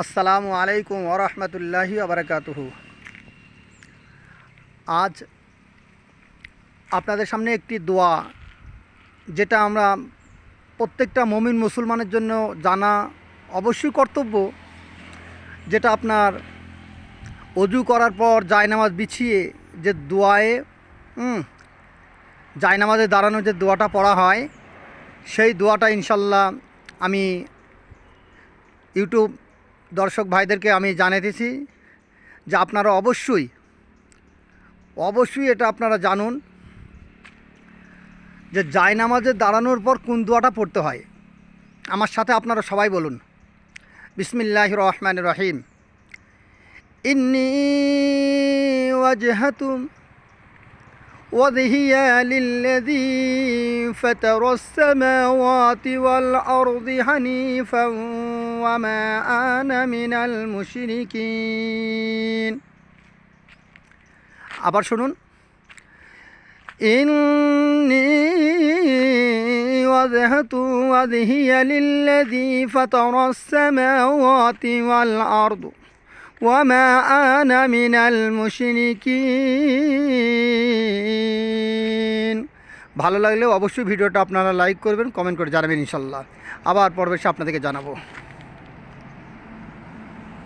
আসসালামু আলাইকুম ওরহমতুল্লাহি আবরকাতুহু আজ আপনাদের সামনে একটি দোয়া, যেটা আমরা প্রত্যেকটা মমিন মুসলমানের জন্য জানা অবশ্যই কর্তব্য, যেটা আপনার অজু করার পর জায়নামাজ বিছিয়ে যে দোয়ায়ে জায়নামাজে দাঁড়ানো যে দোয়াটা পড়া হয়, সেই দোয়াটা ইনশাল্লাহ আমি ইউটিউব দর্শক ভাইদেরকে আমি জানাতেছি যে আপনারা অবশ্যই অবশ্যই এটা আপনারা জানুন যে জায়নামাজে দাঁড়ানোর পর কোন দোয়াটা পড়তে হয়। আমার সাথে আপনারা সবাই বলুন। বিসমিল্লাহ রহমান রহিম। ইন্নি ওয়াজহাতুম وجهي للذي فطر السماوات والأرض حنيفا وما أنا من المشركين আবার শুনুন إني وجهت وجهي للذي فطر السماوات والأرض وما أنا من المشركين ভালো লাগলে অবশ্যই ভিডিওটা আপনারা লাইক করবেন কমেন্ট করে জানাবেন ইনশাল্লাহ আবার পরবেশে আপনাদেরকে জানাবো